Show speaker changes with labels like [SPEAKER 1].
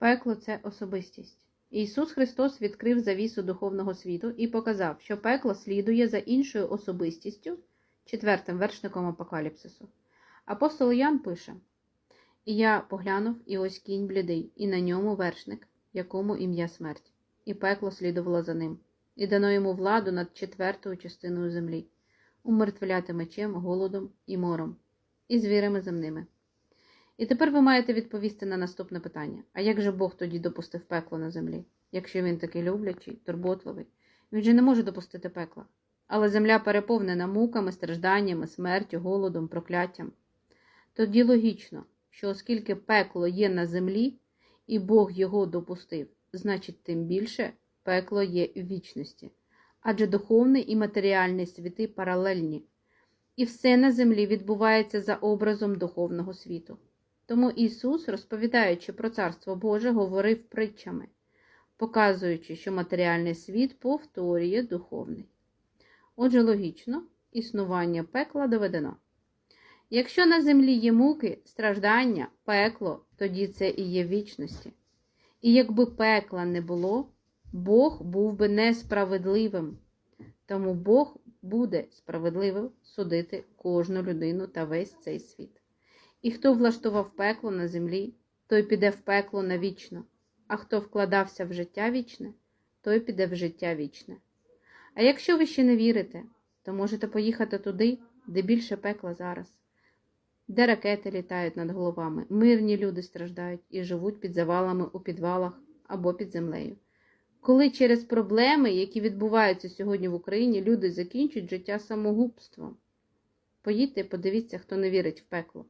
[SPEAKER 1] Пекло це особистість. Ісус Христос відкрив завісу духовного світу і показав, що пекло слідує за іншою особистістю, четвертим вершником апокаліпсису. Апостол Ян пише: І я поглянув, і ось кінь блідий, і на ньому вершник, якому ім'я смерть, і пекло слідувало за ним, і дано йому владу над четвертою частиною землі, умертвляти мечем, голодом і мором, і звірами земними. І тепер ви маєте відповісти на наступне питання: а як же Бог тоді допустив пекло на землі, якщо він такий люблячий, турботливий? Він же не може допустити пекла. Але земля переповнена муками, стражданнями, смертю, голодом, прокляттям. Тоді логічно, що оскільки пекло є на землі, і Бог його допустив, значить, тим більше пекло є в вічності. Адже духовний і матеріальний світи паралельні, і все на землі відбувається за образом духовного світу. Тому Ісус, розповідаючи про Царство Боже, говорив притчами, показуючи, що матеріальний світ повторює духовний. Отже, логічно, існування пекла доведено. Якщо на землі є муки, страждання, пекло, тоді це і є вічності. І якби пекла не було, Бог був би несправедливим. Тому Бог буде справедливим судити кожну людину та весь цей світ. І хто влаштував пекло на землі, той піде в пекло навічно, а хто вкладався в життя вічне, той піде в життя вічне. А якщо ви ще не вірите, то можете поїхати туди, де більше пекла зараз, де ракети літають над головами, мирні люди страждають і живуть під завалами у підвалах або під землею. Коли через проблеми, які відбуваються сьогодні в Україні, люди закінчують життя самогубством. Поїдьте подивіться, хто не вірить в пекло.